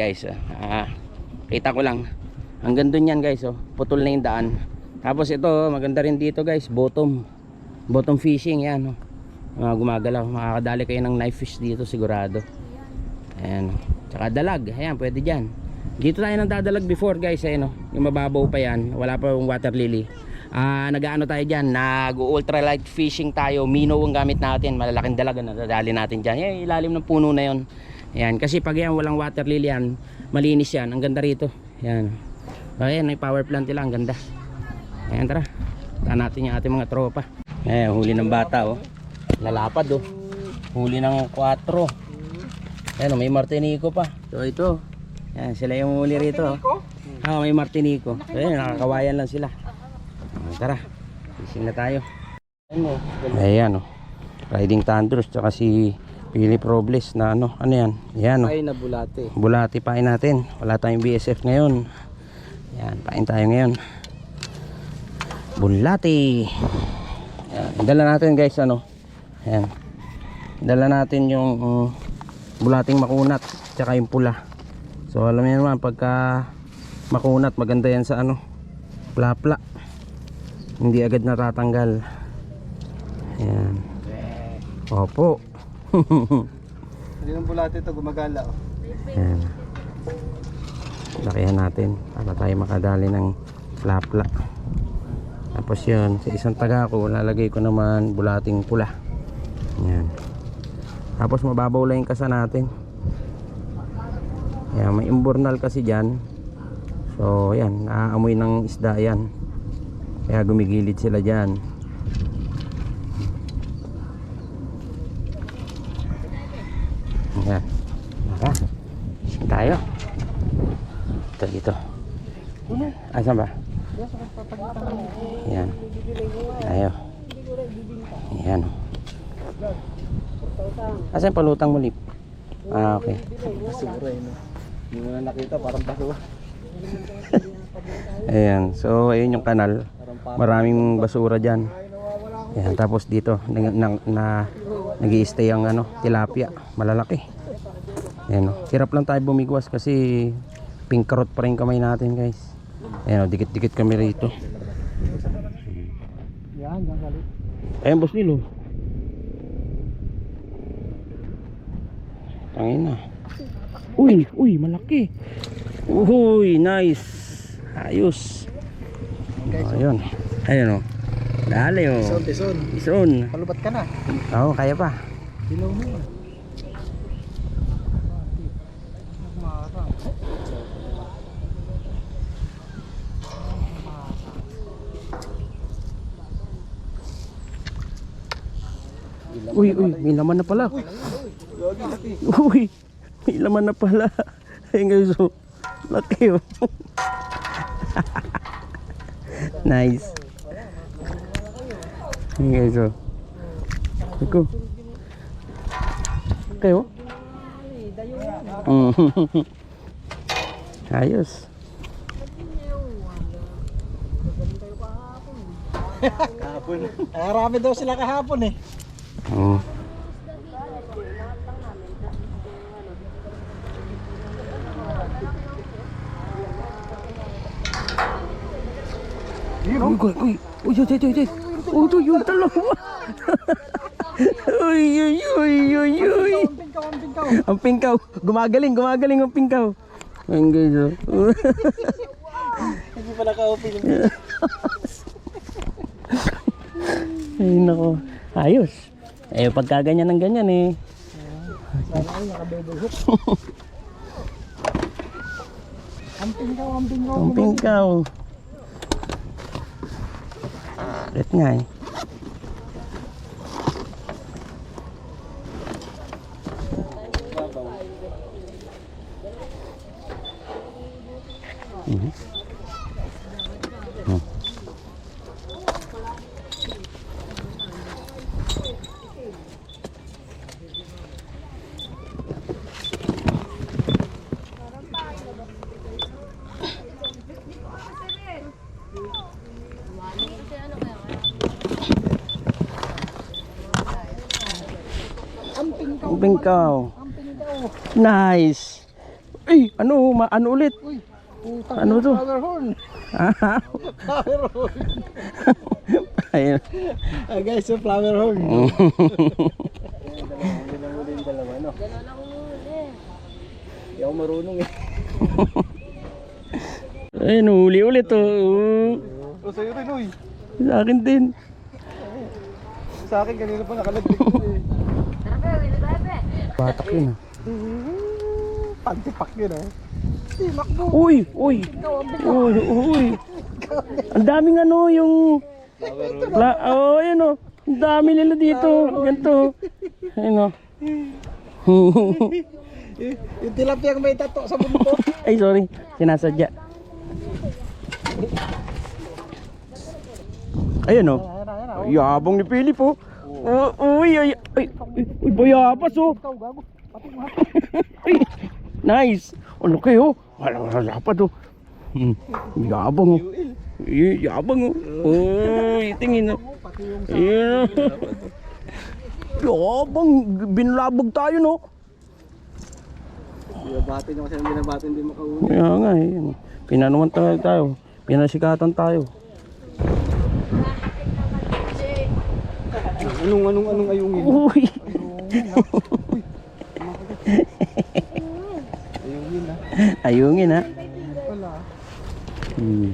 Guys. ah, kita ko lang. Hanggang dun yan guys. Oh. Putol na yung daan. Tapos ito, maganda rin dito guys. Bottom. Bottom fishing yan. Oh. Mga gumagalaw. Makakadali kayo ng knife fish dito sigurado. Ayan. oh. Tsaka dalag. Ayan, pwede dyan. Dito tayo nang dadalag before guys. Ayan, oh. Yung mababaw pa yan. Wala pa yung water lily. Ah, nag-ano tayo diyan, nag-ultralight fishing tayo. Minnow ang gamit natin, malalaking dalaga na dadali natin diyan. Yan, ilalim ng puno na 'yon. Ayan, kasi pag yan walang water lily yan, malinis yan. Ang ganda rito. Ayan. Ayan, may power plant nila, ang ganda. Ayan, tara. Taan natin yung ating mga tropa. Ayan, huli ng bata, oh. Lalapad, oh. Huli ng 4. Ayan, oh, may martinico pa. So, ito. Ayan, sila yung huli rito. oh. Ah, may martinico. Ayan, nakakawayan lang sila. Ah, tara, fishing na tayo. Ayan oh. Riding Thunders tsaka si Philip Robles na ano, ano yan? Ayan oh. Ay na bulate. Bulati pain natin. Wala tayong BSF ngayon. Yan, pain tayo ngayon. Bulati. Yan, dala natin guys ano. Ayan. Dala natin yung um, bulating makunat tsaka yung pula. So alam niyo naman pagka makunat maganda yan sa ano, plapla. Hindi agad natatanggal. Ayan. Opo. Hindi ng bulate ito gumagala. Oh. Ayan. Lakihan natin para tayo makadali ng plapla. Tapos yun, sa isang taga ko, lalagay ko naman bulating pula. Ayan. Tapos mababaw lang yung kasa natin. Ayan, may imburnal kasi dyan. So, ayan, naaamoy ng isda yan. Kaya gumigilid sila dyan. Ayan. Tara. Saan tayo? Ito dito. Asan ba? Ayan. Tayo. Ayan. Asan yung palutang mo, Lip? Ah, okay. Basura eh. No? Hindi mo na nakita parang basura. Ayan. So, ayun yung kanal. Maraming basura dyan. Ayan. Tapos dito, na, na, na nag stay ang ano, tilapia. Malalaki. Ayan. Hirap lang tayo bumigwas kasi pink carrot pa rin kamay natin guys. Ayan o, dikit-dikit kami rito. Yan, yan galit. Ayan boss nilo. Tangin na. Uy, uy, malaki. Uy, nice. Ayos. Oh, ayun. Ayun o. Dali o. Tison, tison. Ison. Palubat ka na. Oo, kaya pa. Dilaw mo. ah. Uy, uy, may laman na pala. Uy, may laman na pala. Ayun guys, oh. Laki oh. nice. Ayun guys, oh. Iko. Kayo? Mm. Ayos. Kahapon. Ay, marami daw sila kahapon eh. Oh. Uy, uy, uy, uy, uy, uy, uy, uy, uy, yung dalawa. Uy, uy, uy, uy, uy. Ang pingkaw, gumagaling, gumagaling ang pingkaw. Ang guys, oh. Hindi pala ka-open. Ay, nako. Ayos. Eh, pagka ganyan ng ganyan eh. Sana ay naka-double hook. Ang pingkaw, ang pingkaw. Ang pingkaw. đến ngày Mm-hmm. Pingkaw. Ang pingkaw. Nice. Ay, ano, ma ano ulit? Uy, putang Ano to? Flower horn. Flower horn. Ayun. Ah, guys, yung flower horn. Hindi ako marunong eh. Ayun, huli ulit oh. O sa'yo rin, uy. Sa akin din. Sa akin, kanina pa nakalagdag ko eh. Batak yun ah. Pantipak yun ah. Hindi, makbo. Uy, uy. Uy, uy. Ang daming ano yung Pla oh, ayun oh. Ang dami nila dito. Ganito. Ayun oh. Eh, Yung tilapia may tato sa buntot. Ay, sorry. Sinasadya. Ayun oh. Na. Yabang ni Philip oh. Uh, uy, ay, ay, ay, uy, bayabas oh. Ay, nice. Ano kayo? Wala, wala pa to. Hmm. Yabang oh. Y- yabang oh. Uy, tingin oh. Yung Ayan. Yabang, binlabog tayo no. Binabati nyo kasi ang binabati hindi makahuli. Kaya nga eh. Pinanuman tayo tayo. Pinasikatan tayo. Anong, anong, anong ayungin? Uy. Ayungin ah. Ayungin ha. Wala. Hmm.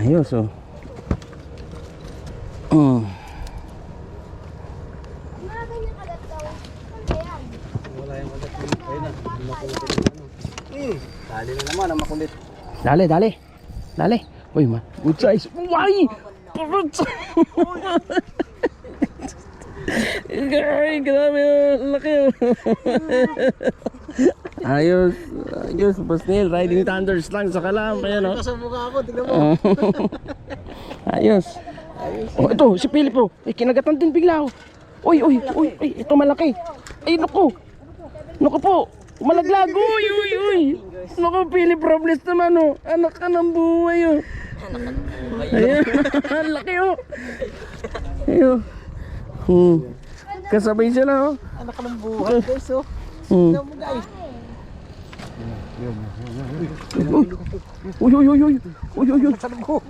Ayos oh. Mm. Dali na naman ang makulit. Dali, dali. Dali. Uy, ma. Good size. Uy! Size. Ay, grabe. oh. Laki. Ayos. Ayos. Boss Neil, riding thunders lang sa kalam. Ayan oh. Sa mukha ko, tignan mo. Ayos. Oh, ito, si Philip oh. Ay, kinagatan din bigla oh. Uy, uy, uy, uy, ito malaki. Ay, naku. Naku po. Malaglag. Uy, uy, uy. Naku, Philip Robles naman oh. Anak ka ng buhay oh. Ayan, ang laki oh. Ayun. Hmm. Kasabay sila oh. Anak ka ng buhay, guys, oh. Hmm. Tignan mo, guys. Uy, uy, uy, uy. Uy, uy, uy.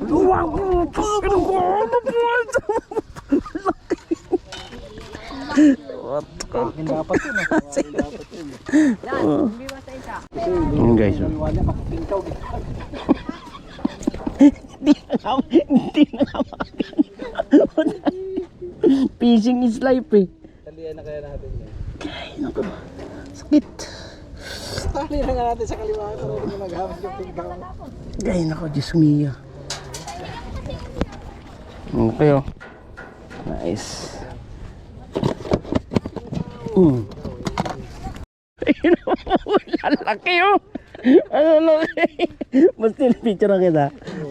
Wow! Ano ko? Mabuhay sa Akin dapat yun, ah. Akin dapat yun. Yun guys, oh. Iwan niya, makapinkaw, eh. Hindi na nga, hindi na nga makakita. Fishing is life eh. Talian na kaya natin yan. Ay, naku. Sakit. Tali na nga natin sa kaliwa hindi mo naghamit yung pingkaw. Ay, naku, Diyos mio. Okay oh. Nice. Mm. Ayun oh, lalaki oh. Ang lalaki. Basta picture na kita.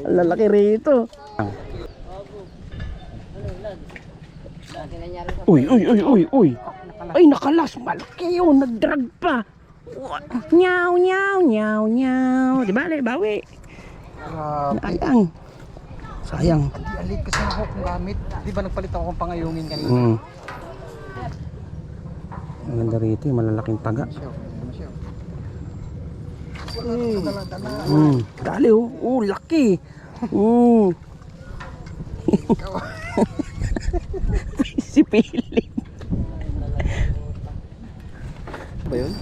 Ang lalaki rito. Uy, uy, uy, uy, uy. Ay, nakalas. Malaki yun. Nagdrag pa. Nyaw, nyaw, nyaw, nyaw. Di ba, bawi? Grabe. Sayang. Sayang. Di alit kasi ako kung gamit. Di ba nagpalit ako kung pangayungin kanina? Mm. Ang ganda rito, yung malalaking taga. Mm. Mm. Dali oh. Oh, laki. Oh. si Philip. Ba yun?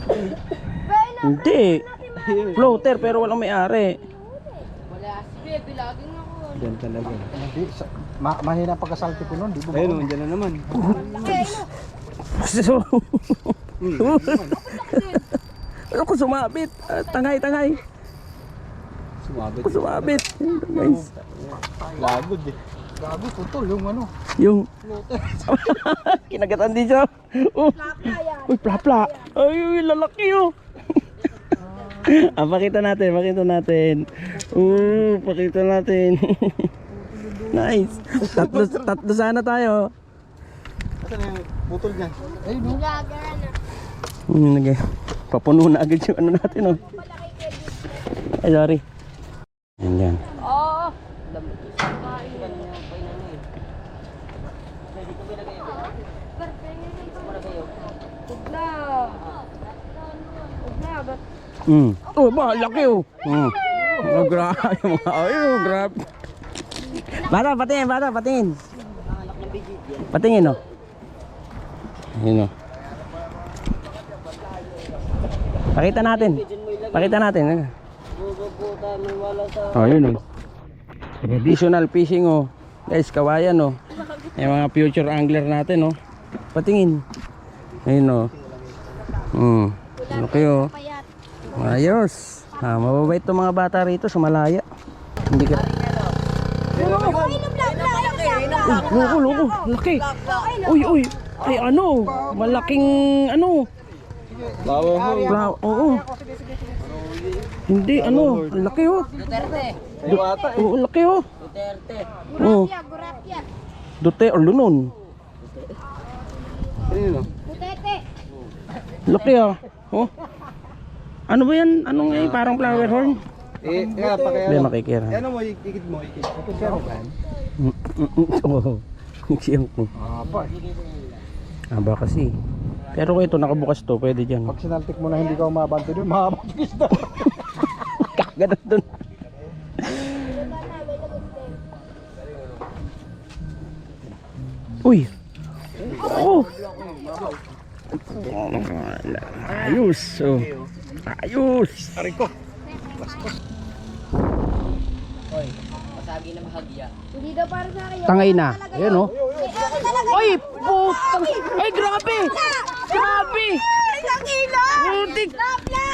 Hindi. Floater pero walang may-ari. Diyan talaga. Hindi, sa, ma mahina pagkasalti ko nun. Di ba? Ayun, nandiyan na naman. So, ano ko sumabit? Ah, tangay, tangay. Sumabit. Ako sumabit. Guys. Lagod eh. Gago, putol yung ano. Yung kinagatan din siya. Oh. Uy, plapla. Ay, uy, lalaki oh. ah, pakita natin, pakita natin. Oo, pakita natin. nice. Tatlo, tatlo sana tayo. Asan yung putol niyan? Ayun, no? Hmm, nag papuno na agad yung ano natin oh. Ay, sorry. Yan, yan. Mm. Oh, ba, laki oh. Mm. Oh, grabe mga. Ay, oh, grabe. Bata, patingin, bata, patingin. Patingin, oh. Ayun, oh. Pakita natin. Pakita natin. Oh, yun, oh. Traditional fishing, oh. Guys, kawayan, oh. Yung mga future angler natin, oh. Patingin. Ayun, oh. Hmm. Okay, oh. Ayos. Ah, mababait itong mga bata rito sa Malaya. Hindi ka... Uy, loko, loko. Laki. Uy, uy. Ay, ano? Malaking, ano? Flower. Oo. Hindi, ano? Laki, oh. Duterte. Oo, ang laki, oh. Duterte. Oo. Duterte or Lunon. Laki, ah. Oh. Ano ba yan? Ano nga yun? Parang flower horn? Eh, kaya pa kaya. Hindi, makikira. Ano mo, ikit mo, ikit. Ito siya mo kan? Oo. Siyang ko. Ah, pa. Aba kasi. Pero kung ito nakabukas to, pwede dyan. Pag sinaltik mo na hindi ka umabante doon, mahabang isda. Kakagat dun. Uy! Oh! Ayos! Oh. Ayos! Aray ko. Hindi daw para sa akin. Tangay na. Ayan oh. Eh. Ay! Putang! Ay grabe! Grabe! Kilo? Putik! Nakila!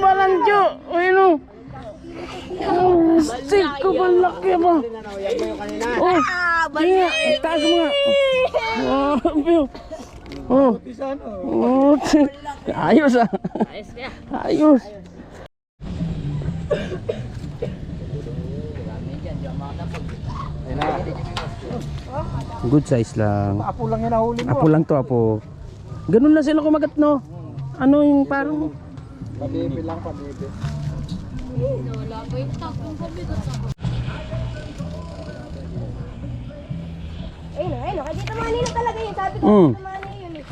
Balandyo! Ayun oh! Oh, stick ko ba? Oh! Kaya, itaas mo nga! Oh! Oh! Oh! Ayos ah! Ayos! Good size lang. Apo lang yan nahuli mo. Apo lang to, apo. Ganun lang sila kumagat, no? Ano yung parang... Pabebe lang, pabebe. Ayun, ayun. Kaya dito manino talaga yun. Sabi ko, Mm. dito manino yun. eh.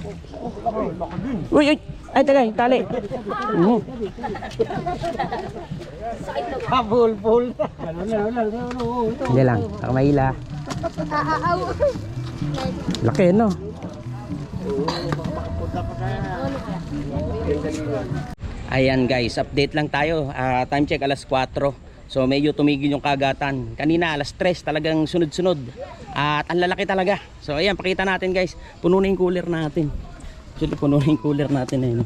Uy, uy! Ay, taga, yung tali. Mm. Na. Hindi lang, ako mahila. Laki, no? Ayan guys, update lang tayo. Ah, time check alas 4. So medyo tumigil yung kagatan. Kanina alas 3 talagang sunod-sunod. At ang lalaki talaga. So ayan, pakita natin guys. Puno na yung cooler natin. Actually, puno na yung cooler natin eh. No?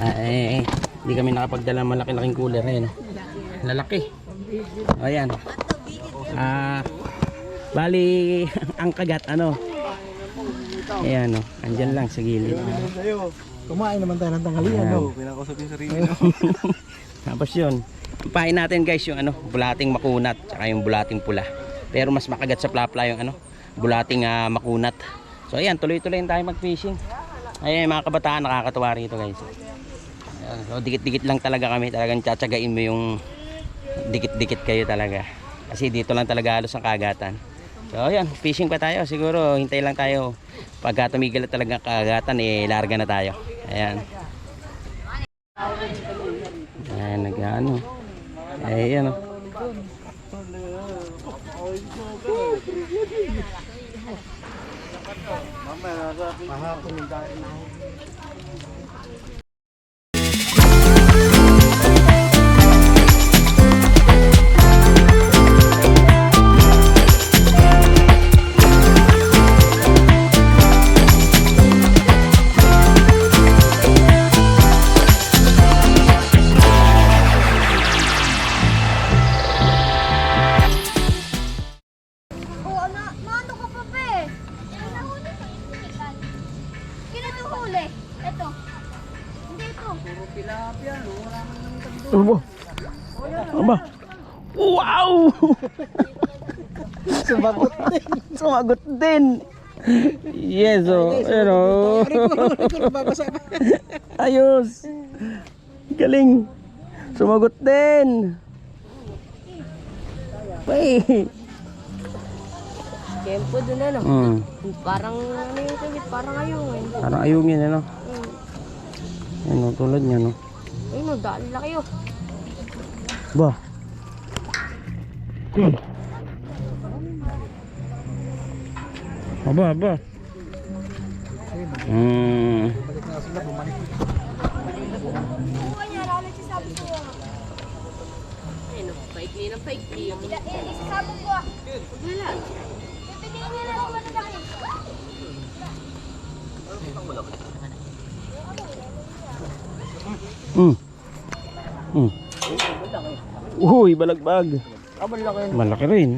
Ah, eh, eh. Hindi kami nakapagdala ng malaki-laking cooler eh. No? Lalaki. O. Ah, bali ang kagat ano. Ayan oh, andyan lang sa gilid. Kumain naman tayo ng tanghalian, Ayan. no? Pinakausap yung sarili, no? Tapos yun, pain natin guys yung ano, bulating makunat tsaka yung bulating pula. Pero mas makagat sa plapla yung ano, bulating ah, makunat. So ayan, tuloy-tuloy tayo mag-fishing. Ayan, mga kabataan nakakatuwa rito guys. Ayan, so dikit-dikit lang talaga kami, talagang tsatsagain mo yung dikit-dikit kayo talaga. Kasi dito lang talaga halos ang kagatan. So ayan, fishing pa tayo. Siguro hintay lang tayo. Pagka tumigil talaga kagatan, eh larga na tayo. Ayan. Ayan, nag-ano. Eh, yan o. Mahapon yung dahil na. Ano ba? Ano ba? Wow! Sumagot din. Sumagot din. Yes, oh. Pero, ayos. Galing. Sumagot din. Ay. Tempo dun ano. Mm. Parang ano yung tawid, parang ayungin. Parang ayungin, ano? Ano, tulad niya, no? Ayun o, dali laki oh. Ba? Hmm. Aba, aba. Hmm. Na sila, bumalik. Buwan niya, lalo sasabi ko. Ayun, paikli ng paikli. Ila, eh, isasabog ko ah. Wala. Pipiliin niya na lang Hmm. Hmm. Uy, balagbag. Ah, malaki. Malaki rin.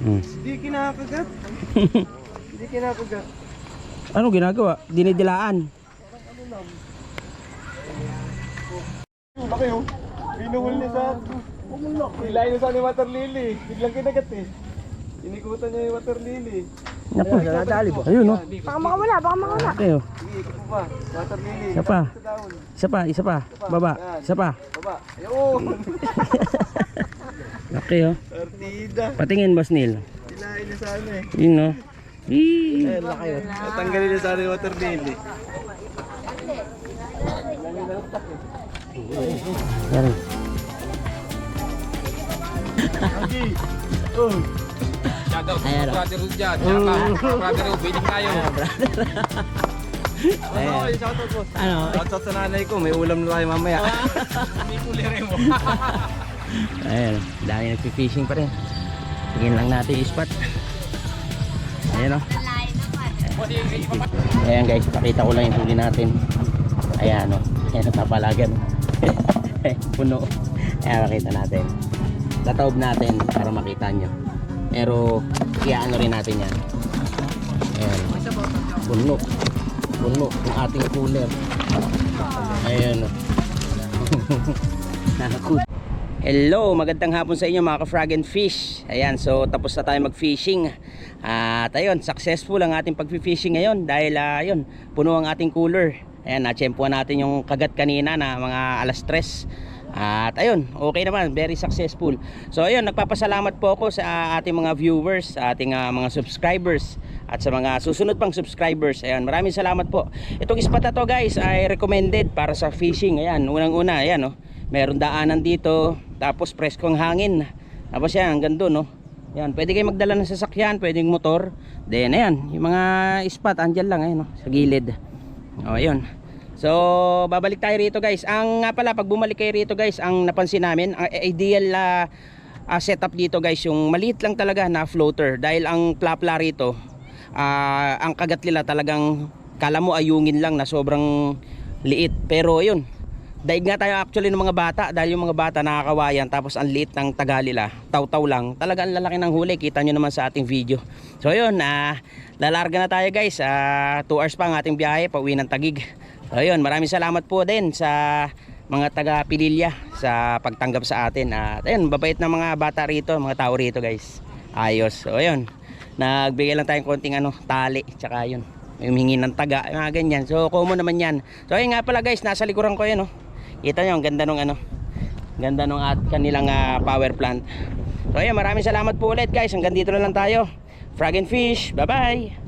Hmm. Hindi kinakagat. Hindi kinakagat. Ano ginagawa? Dinidilaan. Laki oh. Binuhol niya sa... Nilain niya sa ni water lily. Biglang kinagat eh. Inikutan niya yung water lily. Naku, nadali ba? Ayun, oh. Baka makawala, baka makawala. Okay, oh. Sige, ikot mo pa. Water lily. Isa pa. Sa daon. Isa pa, isa pa. Baba. Isa pa. Baba. Ayun. Okay, oh. Partida. Patingin, Boss Neil. Nilain niya sa ano eh. Yun, oh. Eee. Eh, laki oh. Natanggalin niya sa ano yung water lily. Sorry. Agi. Oh. Ayan, oh. Brother Ruth dyan. Tsaka, brother Ruth, biling tayo. Oh, yung shoutout boss. Ano? Shoutout sa nanay ko. May ulam na tayo mamaya. May kulere mo. Ayan, dami nagpi-fishing pa rin. Tingin lang natin yung spot. Ayan, oh. Ayan guys, pakita ko lang yung huli natin. Ayan o. Ayan napapalagan. Puno. Ayan makita natin. Tataob natin para makita nyo. Pero iaano rin natin yan. Ayan. Puno. Puno yung ating cooler. Ayan. Nakakul. Hello, magandang hapon sa inyo mga ka-frog and fish. Ayan, so tapos na tayo mag-fishing. At ayun, successful ang ating pag-fishing ngayon dahil ah, ayun, puno ang ating cooler. Ayan, na-tsempuan natin yung kagat kanina na mga alas 3. At ayun, okay naman, very successful. So ayun, nagpapasalamat po ako sa ating mga viewers, sa ating ah, mga subscribers at sa mga susunod pang subscribers. Ayan, maraming salamat po. Itong spot na to guys ay recommended para sa fishing. Ayan, unang-una, ayan oh. Meron daanan dito, tapos preskong hangin. Tapos yan, hanggang doon, no? Yan, pwede kayo magdala ng sasakyan, pwedeng motor. Then, ayan, yung mga spot, andyan lang, ayan, no? sa gilid. O, ayun. So, babalik tayo rito, guys. Ang nga pala, pag bumalik kayo rito, guys, ang napansin namin, ang ideal ah, ah, setup dito, guys, yung maliit lang talaga na floater. Dahil ang plapla rito, ah, ang kagat nila talagang, kala mo ayungin lang na sobrang liit. Pero, ayun, Daig nga tayo actually ng mga bata dahil yung mga bata nakakawayan tapos ang liit ng tagalila, taw-taw lang. Talaga ang lalaki ng huli, kita nyo naman sa ating video. So yun, ah, lalarga na tayo guys. 2 hours pa ang ating biyahe, pauwi ng Tagig. So yun, maraming salamat po din sa mga taga Pililya sa pagtanggap sa atin. At ayun, babait na mga bata rito, mga tao rito guys. Ayos. So ayun, nagbigay lang tayong konting ano, tali, tsaka yun. Humingi ng taga, mga ganyan. So common naman yan. So ayun nga pala guys, nasa likuran ko yan oh. Kita nyo, ang ganda nung ano. Ganda nung at kanilang ah, power plant. So ayan, maraming salamat po ulit guys. Hanggang dito na lang tayo. Frog and fish. Bye-bye.